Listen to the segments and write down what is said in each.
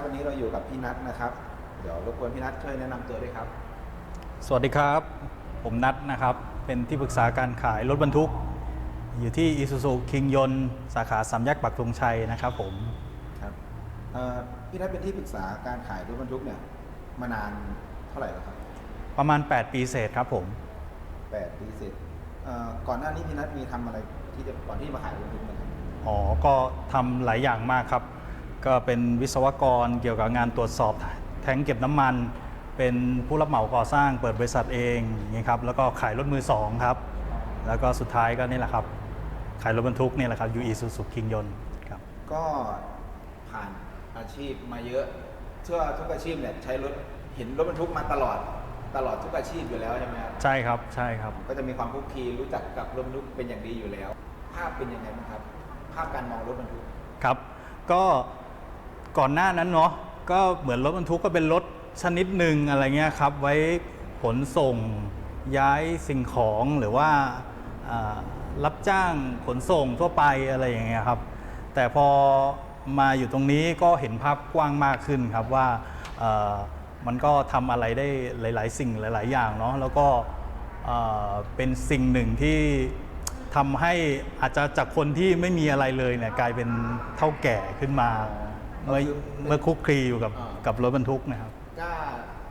ครับวันนี้เราอยู่กับพี่นัทนะครับ เดี๋ยวรบกวนพี่นัทช่วยแนะนำตัวด้วยครับ สวัสดีครับ ผมนัทนะครับ เป็นที่ปรึกษาการขายรถบรรทุก อยู่ที่ Isuzu คิงยนสาขาสามแยกปักธงชัยนะครับผม ครับเอ่อพี่นัทเป็นที่ปรึกษาการขายรถบรรทุกเนี่ยมานานเท่าไหร่แล้วครับประมาณ 8 ปีเศษครับผม แปดปีเสร็จเอ่อก่อนหน้านี้พี่นัทมีทำอะไรที่จะก่อนที่จะมาขายรถบรรทุกนะครับ อ๋อ ก็ทำหลายอย่างมากครับ ก็เป็นวิศวกรเกี่ยวกับงานตรวจสอบแท้งเก็บน้ำมัน เป็นผู้รับเหมาก่อสร้างเปิดบริษัทเองอย่างนี้ครับแล้วก็ขายรถมือสองครับ แล้วก็สุดท้ายก็นี่แหละครับ ขายรถบรรทุกนี่แหละครับยูอีซูซูคิงยนครับก็ผ่านอาชีพมาเยอะเชื่อทุกอาชีพเนี่ยใช้รถเห็นรถบรรทุกมาตลอดตลอดทุกอาชีพอยู่แล้วใช่ไหมครับใช่ครับใช่ครับ ก็จะมีความคลุกคลีรู้จักกับรถบรรทุกเป็นอย่างดีอยู่แล้ว ภาพเป็นยังไงบ้างครับ ภาพการมองรถบรรทุกครับ ก็ ก่อนหน้านั้นเนาะก็เหมือนรถบรรทุกก็เป็นรถชนิดหนึ่งอะไรเงี้ยครับไว้ขนส่งย้ายสิ่งของหรือว่ารับจ้างขนส่งทั่วไปอะไรอย่างเงี้ยครับ แต่พอมาอยู่ตรงนี้ก็เห็นภาพกว้างมากขึ้นครับว่ามันก็ทำอะไรได้หลาย ๆ สิ่งหลาย ๆ อย่างเนาะแล้วก็เป็นสิ่งหนึ่งที่ทำให้อาจจะจากคนที่ไม่มีอะไรเลยเนี่ยกลายเป็นเท่าแก่ขึ้นมา เมื่อเมื่อคุกคลีอยู่กับอ่ากับรถบรรทุกนะครับ กล้า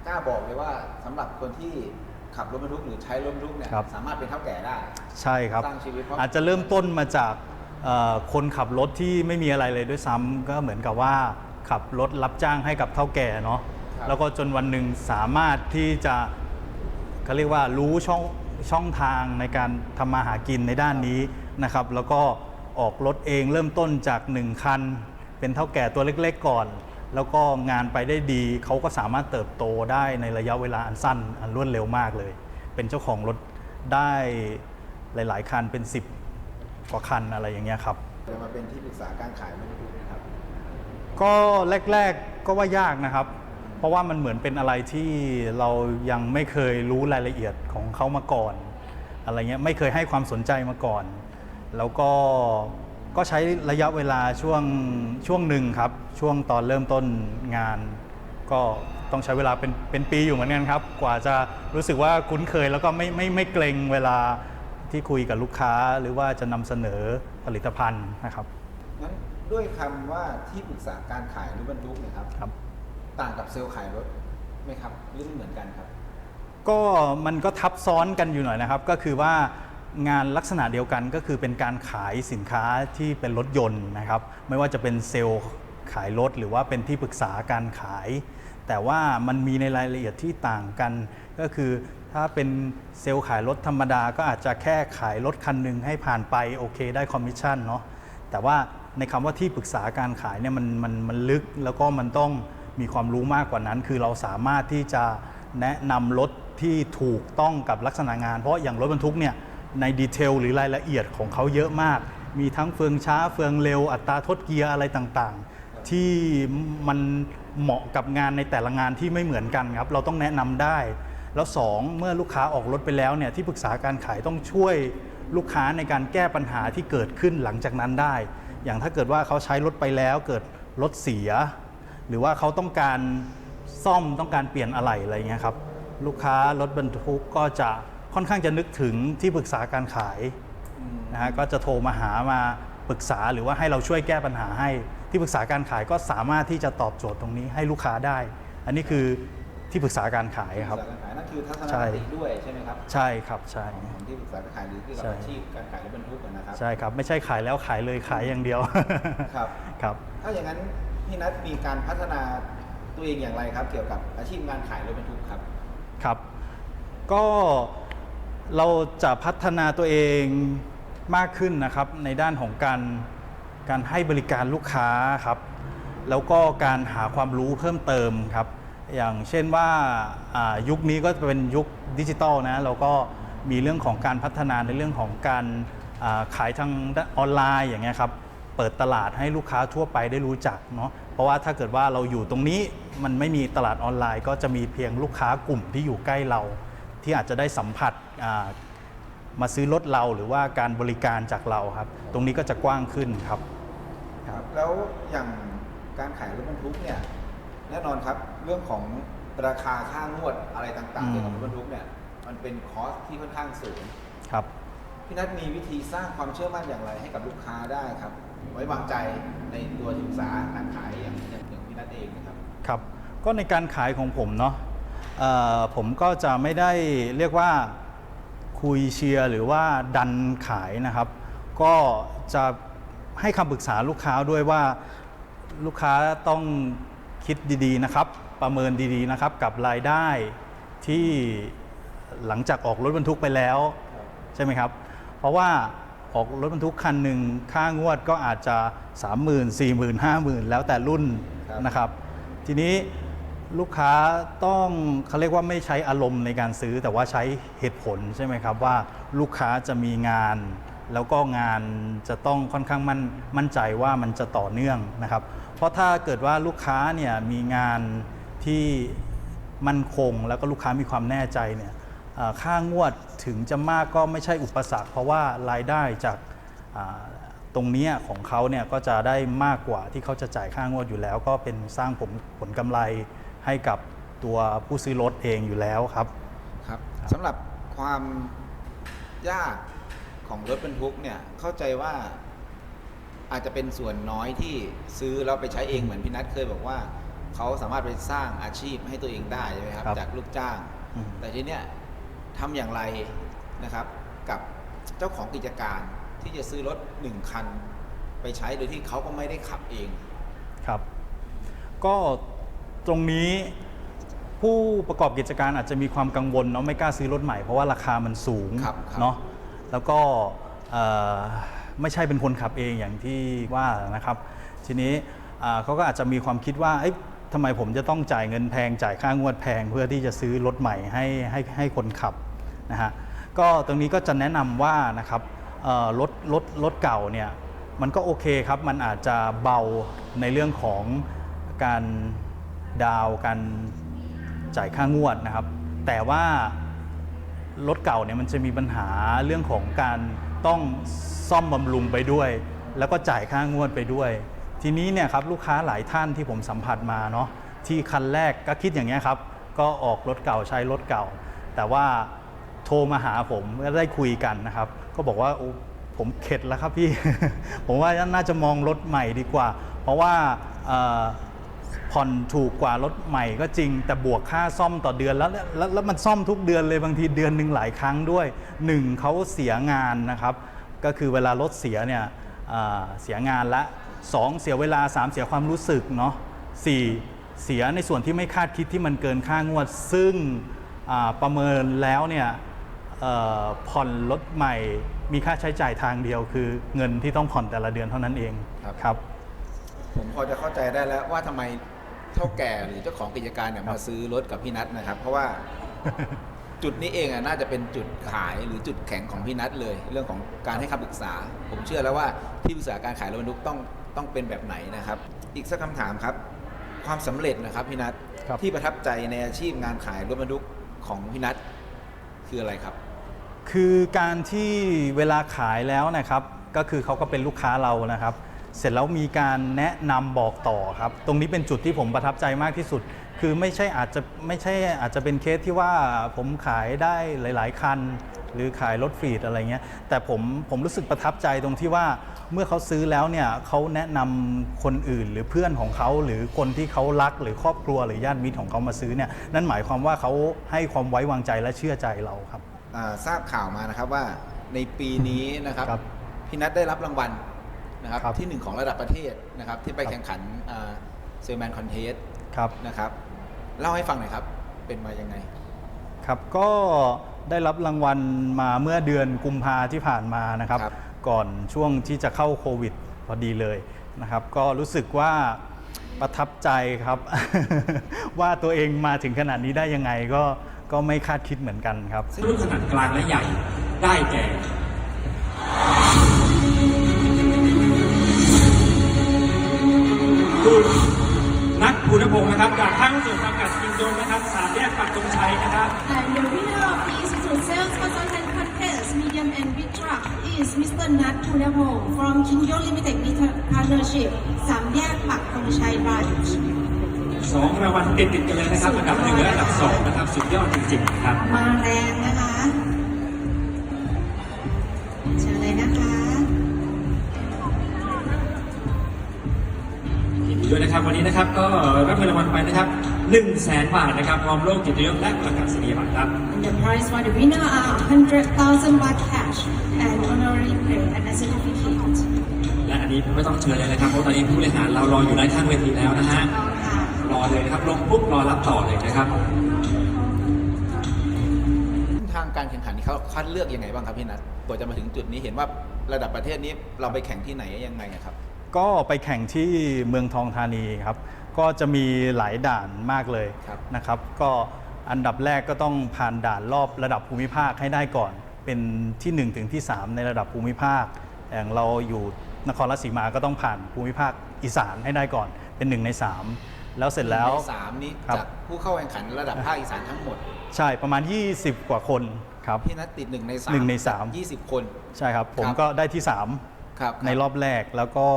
กล้าบอกเลยว่าสำหรับคนที่ขับรถบรรทุกหรือใช้รถบรรทุกเนี่ยครับ สามารถเป็นเท่าแก่ได้ ใช่ครับ สร้างชีวิตเพราะ อาจจะเริ่มต้นมาจากเอ่อคนขับรถที่ไม่มีอะไรเลยด้วยซ้ำก็เหมือนกับว่าขับรถรับจ้างให้กับเท่าแก่เนาะครับ แล้วก็จนวันหนึ่งสามารถที่จะเขาเรียกว่ารู้ช่องช่องทางในการทำมาหากินในด้านนี้นะครับ แล้วก็ออกรถเองเริ่มต้นจากหนึ่งคัน เป็นเท่าแก่ตัวเล็กๆก่อน แล้วก็งานไปได้ดี เขาก็สามารถเติบโตได้ในระยะเวลาอันสั้นอันรวดเร็วมากเลย เป็นเจ้าของรถได้หลายๆ คันเป็น 10 กว่าคันอะไรอย่างเงี้ยครับจะมาเป็นที่ปรึกษาการขายรถบรรทุกนะครับก็แรกๆก็ว่ายากนะครับ เพราะว่ามันเหมือนเป็นอะไรที่เรายังไม่เคยรู้รายละเอียดของเขามาก่อน อะไรเงี้ยไม่เคยให้ความสนใจมาก่อน แล้วก็ ก็ใช้ระยะเวลาช่วงช่วงหนึ่งครับ ช่วงตอนเริ่มต้นงาน ก็ต้องใช้เวลาเป็นเป็นปีอยู่เหมือนกันครับ กว่าจะรู้สึกว่าคุ้นเคยแล้วก็ไม่ไม่ไม่เกรงเวลาที่คุยกับลูกค้าหรือว่าจะนำเสนอผลิตภัณฑ์นะครับ งั้นด้วยคำว่าที่ปรึกษาการขายรถบรรทุกเนี่ยครับ ครับ ต่างกับเซลล์ขายรถไหมครับหรือเหมือนกันครับ ก็มันก็ทับซ้อนกันอยู่หน่อยนะครับ ก็คือว่า งานลักษณะเดียวกันก็คือเป็นการขายสินค้าที่เป็นรถยนต์นะครับ ไม่ว่าจะเป็นเซลล์ขายรถหรือว่าเป็นที่ปรึกษาการขาย แต่ว่ามันมีในรายละเอียดที่ต่างกัน ก็คือถ้าเป็นเซลล์ขายรถธรรมดาก็อาจจะแค่ขายรถคันหนึ่งให้ผ่านไปโอเค ได้คอมมิชชั่นเนาะแต่ว่าในคำว่าที่ปรึกษาการขายเนี่ยมันมันมันลึกแล้วก็มันต้องมีความรู้มากกว่านั้น คือเราสามารถที่จะแนะนำรถที่ถูกต้องกับลักษณะงาน เพราะอย่างรถบรรทุกเนี่ย ในดีเทลหรือรายละเอียดของเขาเยอะมาก มีทั้งเฟืองช้าเฟืองเร็ว อัตราทดเกียร์อะไรต่างๆ ที่มันเหมาะกับงานในแต่ละงานที่ไม่เหมือนกันครับ เราต้องแนะนำได้ แล้วสองเมื่อลูกค้าออกรถไปแล้วเนี่ยที่ปรึกษาการขายต้องช่วยลูกค้าในการแก้ปัญหาที่เกิดขึ้นหลังจากนั้นได้ อย่างถ้าเกิดว่าเขาใช้รถไปแล้วเกิดรถเสีย หรือว่าเขาต้องการซ่อมต้องการเปลี่ยนอะไรอะไรเงี้ยครับลูกค้ารถบรรทุกก็จะ ค่อนข้างจะนึกถึงที่ปรึกษาการขายนะฮะก็จะโทรมาหามาปรึกษาหรือว่าให้เราช่วยแก้ปัญหาให้ ที่ปรึกษาการขายก็สามารถที่จะตอบโจทย์ตรงนี้ให้ลูกค้าได้ อันนี้คือที่ปรึกษาการขายครับ ที่ปรึกษาการขายนั่นคือทัศนใช่คติด้วยใช่ไหมครับใช่ครับใช่ ของที่ปรึกษาการขายหรือที่กับใช่ อาชีพการขายรถบรรทุกอะนะครับ ใช่ครับไม่ใช่ขายแล้วขายเลยขายอย่างเดียว ครับ ครับ ถ้าอย่างนั้นพี่นัทมีการพัฒนาตัวเองอย่างไรครับ เกี่ยวกับอาชีพงานขายรถบรรทุกครับ ครับ ก็ เราจะพัฒนาตัวเองมากขึ้นนะครับ ในด้านของการการให้บริการลูกค้าครับ แล้วก็การหาความรู้เพิ่มเติมครับ อย่างเช่นว่าายุคนี้ก็จะเป็นยุคดิจิตอลนะเราก็มีเรื่องของการพัฒนาในเรื่องของการาขายทางออนไลน์อย่างเงี้ยครับเปิดตลาดให้ลูกค้าทั่วไปได้รู้จักเนาะเพราะว่าถ้าเกิดว่าเราอยู่ตรงนี้มันไม่มีตลาดออนไลน์ ก็จะมีเพียงลูกค้ากลุ่มที่อยู่ใกล้เรา ที่อาจจะได้สัมผัสอ่ามาซื้อรถเราหรือว่าการบริการจากเราครับ ตรงนี้ก็จะกว้างขึ้นครับครับ แล้วอย่างการขายรถบรรทุกเนี่ยแน่นอนครับเรื่องของราคาค่างวดอะไรต่างๆอืมเกี่ยวกับรถบรรทุกเนี่ยมันเป็นคอสที่ค่อนข้างสูงครับพี่นัทมีวิธีสร้างความเชื่อมั่นอย่างไรให้กับลูกค้าได้ครับ ไว้วางใจในตัวที่ปรึกษาการขายอย่างอย่างอย่างพี่นัทเองนะครับครับ ก็ในการขายของผมเนาะเอ่อ ผมก็จะไม่ได้เรียกว่าคุยเชียร์หรือว่าดันขายนะครับ ก็จะให้คำปรึกษาลูกค้าด้วยว่าลูกค้าต้องคิดดีๆนะครับ ประเมินดีๆนะครับกับรายได้ที่หลังจากออกรถบรรทุกไปแล้วใช่ไหมครับ เพราะว่าออกรถบรรทุกคันหนึ่งค่างวดก็อาจจะ 30,000 40,000 50,000 แล้วแต่รุ่นนะครับ ทีนี้ ลูกค้าต้องเขาเรียกว่าไม่ใช้อารมณ์ในการซื้อ แต่ว่าใช้เหตุผลใช่ไหมครับว่าลูกค้าจะมีงาน แล้วก็งานจะต้องค่อนข้างมั่นมั่นใจว่ามันจะต่อเนื่องนะครับ เพราะถ้าเกิดว่าลูกค้าเนี่ยมีงานที่มั่นคง แล้วก็ลูกค้ามีความแน่ใจเนี่ยค่างวดถึงจะมากก็ไม่ใช่อุปสรรค เพราะว่ารายได้จากตรงนี้ของเขาเนี่ยก็จะได้มากกว่าที่เขาจะจ่ายค่างวดอยู่แล้ว ก็เป็นสร้างผลผลกำไร ให้กับตัวผู้ซื้อรถเองอยู่แล้วครับ ครับสำหรับความยากของรถบรรทุกเนี่ยเข้าใจว่าอาจจะเป็นส่วนน้อยที่ซื้อแล้วไปใช้เองเหมือนพี่นัทเคยบอกว่า เขาสามารถไปสร้างอาชีพให้ตัวเองได้ใช่ไหมครับครับ จากลูกจ้าง อืม แต่ทีเนี้ยทำอย่างไรนะครับ กับเจ้าของกิจการที่จะซื้อรถหนึ่งคัน ไปใช้โดยที่เขาก็ไม่ได้ขับเอง ครับ ก็ ตรงนี้ผู้ประกอบกิจการอาจจะมีความกังวลเนาะไม่กล้าซื้อรถใหม่เพราะว่าราคามันสูงครับครับ เนาะแล้วก็เอ่อไม่ใช่เป็นคนขับเองอย่างที่ว่านะครับ ทีนี้อ่าเขาก็อาจจะมีความคิดว่าเอ๊ะทำไมผมจะต้องจ่ายเงินแพงจ่ายค่างวดแพง เพื่อที่จะซื้อรถใหม่ให้ให้ให้คนขับนะฮะก็ตรงนี้ก็จะแนะนำว่านะครับเอ่อรถรถรถเก่าเนี่ย มันก็โอเคครับ มันอาจจะเบาในเรื่องของการ ดาวการจ่ายค่างวดนะครับ แต่ว่ารถเก่าเนี่ยมันจะมีปัญหาเรื่องของการต้องซ่อมบำรุงไปด้วย แล้วก็จ่ายค่างวดไปด้วย ทีนี้เนี่ยครับลูกค้าหลายท่านที่ผมสัมผัสมาเนาะที่คันแรกก็คิดอย่างเงี้ยครับ ก็ออกรถเก่าใช้รถเก่า แต่ว่าโทรมาหาผมก็ได้คุยกันนะครับ ก็บอกว่าโอ้ผมเข็ดแล้วครับพี่ ผมว่าน่าจะมองรถใหม่ดีกว่า เพราะว่า ผ่อนถูกกว่ารถใหม่ก็จริง แต่บวกค่าซ่อมต่อเดือนแล้วแล้วแล้วมันซ่อมทุกเดือนเลยบางทีเดือนหนึ่งหลายครั้งด้วยหนึ่งเขาเสียงานนะครับ ก็คือเวลารถเสียเนี่ยอ่าเสียงานละสองเสียเวลาสามเสียความรู้สึกเนาะสี่เสียในส่วนที่ไม่คาดคิดที่มันเกินค่างวด ซึ่งอ่าประเมินแล้วเนี่ยเอ่อผ่อนรถใหม่มีค่าใช้จ่ายทางเดียว คือเงินที่ต้องผ่อนแต่ละเดือนเท่านั้นเองครับครับ ผมพอจะเข้าใจได้แล้วว่าทำไมเท่าแก่หรือเจ้าของกิจการเนี่ยครับมาซื้อรถกับพี่นัทนะครับ เพราะว่าจุดนี้เองอะน่าจะเป็นจุดขายหรือจุดแข็งของพี่นัทเลย เรื่องของการให้คำปรึกษา ผมเชื่อแล้วว่าที่ปรึกษาการขายรถบรรทุกต้องต้องเป็นแบบไหนนะครับ อีกสักคำถามครับ ความสำเร็จนะครับพี่นัทครับ ที่ประทับใจในอาชีพงานขายรถบรรทุกของพี่นัทคืออะไรครับ คือการที่เวลาขายแล้วนะครับ ก็คือเขาก็เป็นลูกค้าเรานะครับ เสร็จแล้วมีการแนะนำบอกต่อครับ ตรงนี้เป็นจุดที่ผมประทับใจมากที่สุด คือไม่ใช่อาจจะไม่ใช่อาจจะเป็นเคสที่ว่าผมขายได้หลาย ๆ คัน หรือขายรถฟรีดอะไรเงี้ย แต่ผมผมรู้สึกประทับใจตรงที่ว่าเมื่อเขาซื้อแล้วเนี่ยเขาแนะนำคนอื่นหรือเพื่อนของเขาหรือคนที่เขารักหรือครอบครัวหรือญาติมิตรของเขามาซื้อเนี่ยนั่นหมายความว่าเขาให้ความไว้วางใจและเชื่อใจเราครับอ่าทราบข่าวมานะครับว่าในปีนี้นะครับครับพี่นัทได้รับรางวัล นะครับครับที่หนึ่งของระดับประเทศนะครับที่ไปครับ แข่งขันเซลแมนคอนเทสครับนะครับเล่าให้ฟังหน่อยครับเป็นมายังไง ครับก็ได้รับรางวัลมาเมื่อเดือนกุมภาที่ผ่านมานะครับ ครับ ก่อนช่วงที่จะเข้าโควิดพอดีเลยนะครับ ก็รู้สึกว่าประทับใจครับ ว่าตัวเองมาถึงขนาดนี้ได้ยังไงก็ก็ไม่คาดคิดเหมือนกันครับรุ่นขนาดกลางและใหญ่ได้แก่ คุณนัทคุณพงศ์นะครับจากห้างส่วนจำกัดกินโดมนะครับสามแยกปักตรงชัยนะครับ And the winner of the Institute Sales Consultant Contest Medium and Big Truck is Mr. Nat Punapong from Kinyo Limited Partnership สามแยกปักธงชัย Branch สองรางวัลติดติดๆกันเลยนะครับอันดับหนึ่งและอันดับสองนะครับสุดยอดจริงๆครับ มาแรงนะคะ ดีด้วยนะครับ วันนี้นะครับก็รับเงินรางวัลไปนะครับ1 0 0 0 0แสนบาทนะครับพร้อมโลกกิตยศและประกาศนียบัตรครับ And the prize for the winner are 100,000 baht cash and honorary plate and a certificate. และอันนี้ไม่ต้องเชิญเลยนะครับเพราะตอนนี้ผู้บริหารเรารออยู่ด้านข้างเวทีแล้วนะฮะค่ะรอเลยนะครับลงปุ๊บรอรับต่อเลยนะครับทางการแข่งขันนี่เขาคัดเลือกยังไงบ้างครับพี่นัทกว่าจะมาถึงจุดนี้เห็นว่าระดับประเทศนี้เราไปแข่งที่ไหนยังไงอะครับ ก็ไปแข่งที่เมืองทองธานีครับ ก็จะมีหลายด่านมากเลยครับนะครับ ก็อันดับแรกก็ต้องผ่านด่านรอบระดับภูมิภาคให้ได้ก่อน เป็นที่ 1 ถึงที่ 3 ในระดับภูมิภาค อย่างเราอยู่นครราชสีมาก็ต้องผ่านภูมิภาคอีสานให้ได้ก่อน เป็น 1 ใน 3 แล้วเสร็จแล้ว ในสามนี้ครับ จากผู้เข้าแข่งขันระดับภาคอีสานทั้งหมด ใช่ประมาณ 20 กว่าคนครับ พี่นัทติดหนึ่งในสามหนึ่งในสามยี่สิบคน ใช่ครับ ผมครับ ก็ได้ที่ 3 ครับในรอบแรกแล้วก็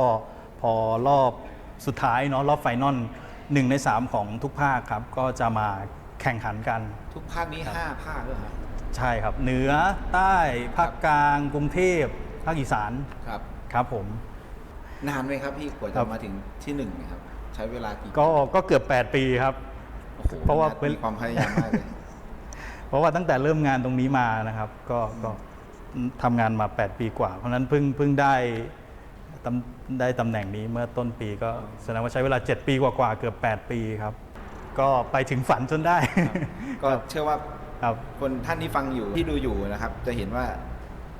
พอรอบสุดท้ายเนาะรอบไฟนอลหนึ่งใน 3 ของทุกภาคครับก็จะมาแข่งขันกัน ทุกภาคนี้ห้าภาคด้วยครับ ใช่ครับ เหนือใต้ภาคกลางกรุงเทพภาคอีสานครับครับผม นานไหมครับพี่กว่าครัจะบ มาถึงที่หนึ่งเนะครับ ใช้เวลากี่ก็ก็เกือบ 8 ปีครับ โอ้โหเพราะว่านัทเป็นมีความพยายามมากเลย เพราะว่าตั้งแต่เริ่มงานตรงนี้มานะครับ ก็ก็ ทำงานมา 8 ปีกว่า เพราะฉะนั้นเพิ่งเพิ่งได้ตำได้ตำแหน่งนี้เมื่อต้นปีก็แสดงว่าใช้เวลา 7 ปีกว่าๆเกือบ 8 ปีครับ ก็ไปถึงฝันจนได้ ก็เชื่อว่าครับคนท่านที่ฟังอยู่ที่ดูอยู่นะครับ จะเห็นว่า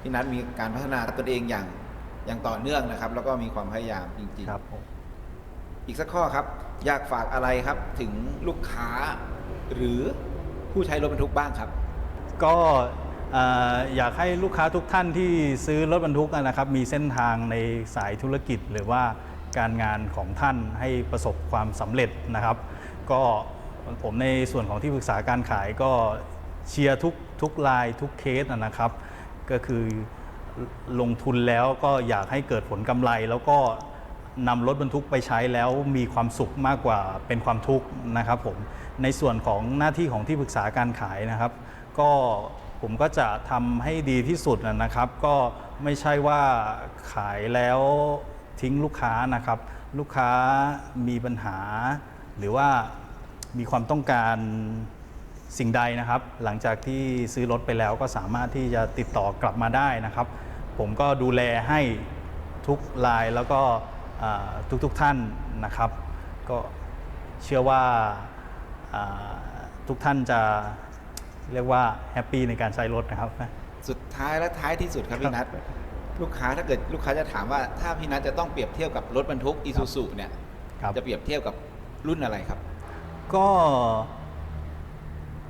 พี่นัทมีการพัฒนาตนเองอย่างอย่างต่อเนื่องนะครับ แล้วก็มีความพยายามจริงครับผมๆอีกสักข้อครับ อยากฝากอะไรครับถึงลูกค้า หรือผู้ใช้รถบรรทุกบ้างครับ ก็เอยากให้ลูกค้าทุกท่านที่ซื้อรถบรรทุกนะครับ มีเส้นทางในสายธุรกิจหรือว่าการงานของท่านให้ประสบความสำเร็จนะครับ ก็ผมในส่วนของที่ปรึกษาการขายก็เชียร์ทุกทุกรายทุกเคสนะครับ ก็คือลงทุนแล้วก็อยากให้เกิดผลกำไร แล้วก็นำรถบรรทุกไปใช้แล้วมีความสุขมากกว่าเป็นความทุกข์นะครับผมในส่วนของหน้าที่ของที่ปรึกษาการขายนะครับ ก็ ผมก็จะทำให้ดีที่สุดนะครับ ก็ไม่ใช่ว่าขายแล้วทิ้งลูกค้านะครับ ลูกค้ามีปัญหา หรือว่ามีความต้องการสิ่งใดนะครับ หลังจากที่ซื้อรถไปแล้วก็สามารถที่จะติดต่อกลับมาได้นะครับ ผมก็ดูแลให้ทุกรายแล้วก็ทุกทกๆท่านนะครับ ก็เชื่อว่าทุกท่านจะ เรียกว่าแฮปปี้ในการใช้รถนะครับ สุดท้ายและท้ายที่สุดครับพี่นัทลูกค้าถ้าเกิดลูกค้าจะถามว่าถ้าพี่นัทจะต้องเปรียบเทียบกับรถบรรทุกอีซูซูเนี่ยครับจะเปรียบเทียบกับรุ่นอะไรครับ ก็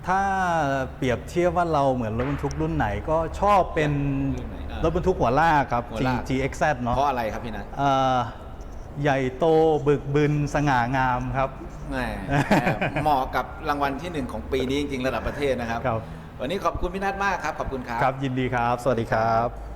ถ้าเปรียบเทียบว่าเราเหมือนรถบรรทุกรุ่นไหนก็ชอบเป็นรุ่นไหนอ่ารถบรรทุกหัวลากครับหัว G ลาก GXZ เนาะเพราะอะไรครับพี่นัทเอ่อ ใหญ่โตบึกบึนสง่างามครับ แหมเหมาะกับรางวัลที่หนึ่งของปีนี้จริงๆระดับประเทศนะครับ ครับ วันนี้ขอบคุณพี่นัทมากครับ ขอบคุณครับ ครับยินดีครับ สวัสดีครับ